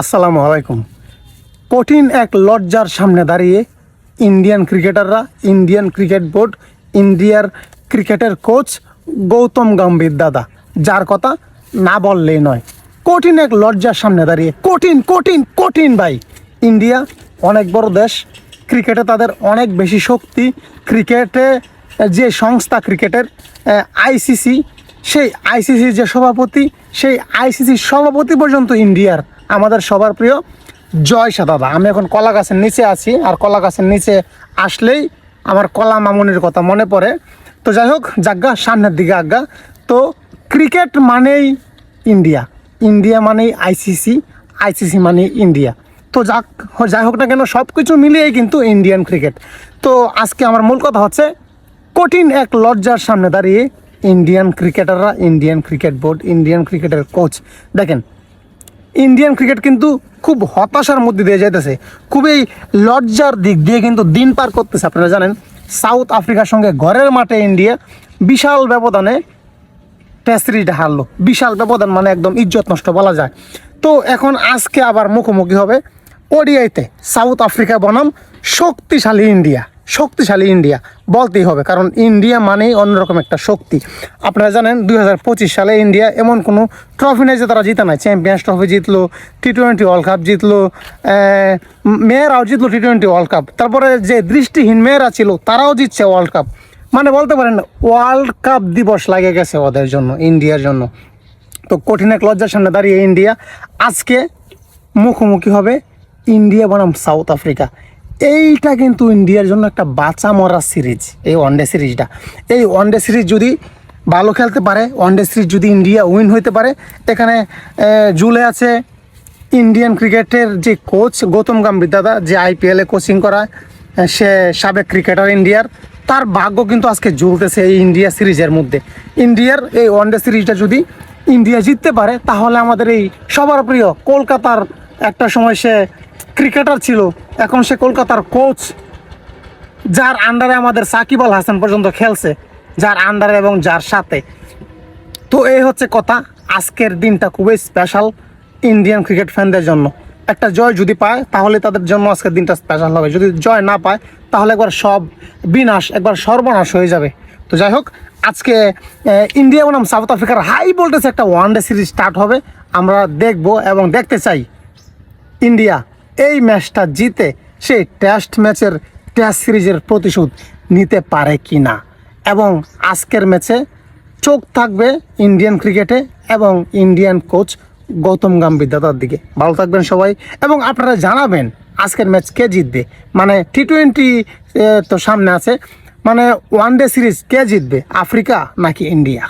আসসালামু আলাইকুম। কঠিন এক লজ্জার সামনে দাঁড়িয়ে ইন্ডিয়ান ক্রিকেটাররা, ইন্ডিয়ান ক্রিকেট বোর্ড, ইন্ডিয়ার ক্রিকেটের কোচ গৌতম গম্ভীর দাদা, যার কথা না বললেই নয়। কঠিন এক লজ্জার সামনে দাঁড়িয়ে, কঠিন কঠিন কঠিন ভাই, ইন্ডিয়া অনেক বড় দেশ, ক্রিকেটে তাদের অনেক বেশি শক্তি, ক্রিকেটে যে সংস্থা ক্রিকেটের আইসিসি, সেই আইসিসির যে সভাপতি, সেই আইসিসির সভাপতি পর্যন্ত ইন্ডিয়ার আমাদের সবার প্রিয় জয় সাদাদা আমি এখন কলা গাছের নিচে আছি, আর কলা গাছের নিচে আসলেই আমার কলা মামুনির কথা মনে পড়ে। তো যাই হোক জাগ্গা সামনের দিকে আজ্ঞা তো ক্রিকেট মানেই ইন্ডিয়া। ইন্ডিয়া মানেই আইসিসি আইসিসি মানেই ইন্ডিয়া। তো যাক, যাই হোক না কেন সব কিছু মিলিয়েই কিন্তু ইন্ডিয়ান ক্রিকেট। তো আজকে আমার মূল কথা হচ্ছে, কঠিন এক লজ্জার সামনে দাঁড়িয়ে ইন্ডিয়ান ক্রিকেটাররা, ইন্ডিয়ান ক্রিকেট বোর্ড, ইন্ডিয়ান ক্রিকেটের কোচ। দেখেন ইন্ডিয়ান ক্রিকেট কিন্তু খুব হতাশার মধ্যে দিয়ে যাইতেছে। খুবই লজ্জার দিক দিয়ে কিন্তু দিন পার করতেছে, আপনারা জানেন। সাউথ আফ্রিকার সঙ্গে ঘরের মাঠে ইন্ডিয়া বিশাল ব্যবধানে টেস্ট সিরিজটা হারলো। বিশাল ব্যবধান মানে একদম ইজ্জত নষ্ট বলা যায়। তো এখন আজকে আবার মুখোমুখি হবে। ওডিআইতে সাউথ আফ্রিকা বনাম শক্তিশালী ইন্ডিয়া শক্তিশালী ইন্ডিয়া, বলতেই হবে, কারণ ইন্ডিয়া মানেই অন্যরকম একটা শক্তি। আপনারা জানেন, দুই হাজার পঁচিশ সালে ইন্ডিয়া এমন কোনো ট্রফি নেই যে তারা জিতে নাই। চ্যাম্পিয়ন্স ট্রফি জিতলো টি টোয়েন্টি ওয়ার্ল্ড কাপ জিতলো মেয়েরাও জিতলো টি টোয়েন্টি ওয়ার্ল্ড কাপ তারপরে যে দৃষ্টিহীন মেয়েরা ছিল, তারাও জিতছে ওয়ার্ল্ড কাপ মানে বলতে পারেন ওয়ার্ল্ড কাপ দিবস লাগে গেছে ওদের জন্য, ইন্ডিয়ার জন্য। তো কঠিন এক লজ্জার সামনে দাঁড়িয়ে ইন্ডিয়া আজকে মুখোমুখি হবে ইন্ডিয়া বনাম সাউথ আফ্রিকা। এইটা কিন্তু ইন্ডিয়ার জন্য একটা বাঁচা মরা সিরিজ, এই ওয়ানডে সিরিজটা। এই ওয়ানডে সিরিজ যদি ভালো খেলতে পারে ওয়ানডে সিরিজ যদি ইন্ডিয়া উইন হইতে পারে, এখানে জুলে আছে ইন্ডিয়ান ক্রিকেটের যে কোচ গৌতম গম্ভীর দাদা, যে আইপিএলে কোচিং করায় সে সাবেক ক্রিকেটার ইন্ডিয়ার, তার ভাগ্য কিন্তু আজকে ঝুলতেছে এই ইন্ডিয়া সিরিজের মধ্যে। ইন্ডিয়ার এই ওয়ানডে সিরিজটা যদি ইন্ডিয়া জিততে পারে, তাহলে আমাদের এই সবার প্রিয় কলকাতার একটা সময় সে ক্রিকেটার ছিল। এখন সে কলকাতার কোচ যার আন্ডারে আমাদের সাকিব আল হাসান পর্যন্ত খেলছে, যার আন্ডারে এবং যার সাথে। তো এই হচ্ছে কথা, আজকের দিনটা খুবই স্পেশাল ইন্ডিয়ান ক্রিকেট ফ্যানদের জন্য। একটা জয় যদি পায়, তাহলে তাদের জন্য আজকের দিনটা স্পেশাল হবে। যদি জয় না পায়, তাহলে একবার সব বিনাশ, একবার সর্বনাশ হয়ে যাবে। তো যাই হোক, আজকে ইন্ডিয়া বনাম সাউথ আফ্রিকার হাই ভোল্টেজ একটা ওয়ান ডে সিরিজ স্টার্ট হবে। আমরা দেখব এবং দেখতে চাই ইন্ডিয়া এই ম্যাচটা জিতে সেই টেস্ট ম্যাচের টেস্ট সিরিজের প্রতিশোধ নিতে পারে কি না এবং আজকের ম্যাচে চোখ থাকবে ইন্ডিয়ান ক্রিকেটে এবং ইন্ডিয়ান কোচ গৌতম গম্ভীর দাদার দিকে। ভালো থাকবেন সবাই এবং আপনারা জানাবেন আজকের ম্যাচ কে জিতবে। মানে টি টোয়েন্টি তো সামনে আছে। মানে ওয়ান ডে সিরিজ কে জিতবে? আফ্রিকা নাকি ইন্ডিয়া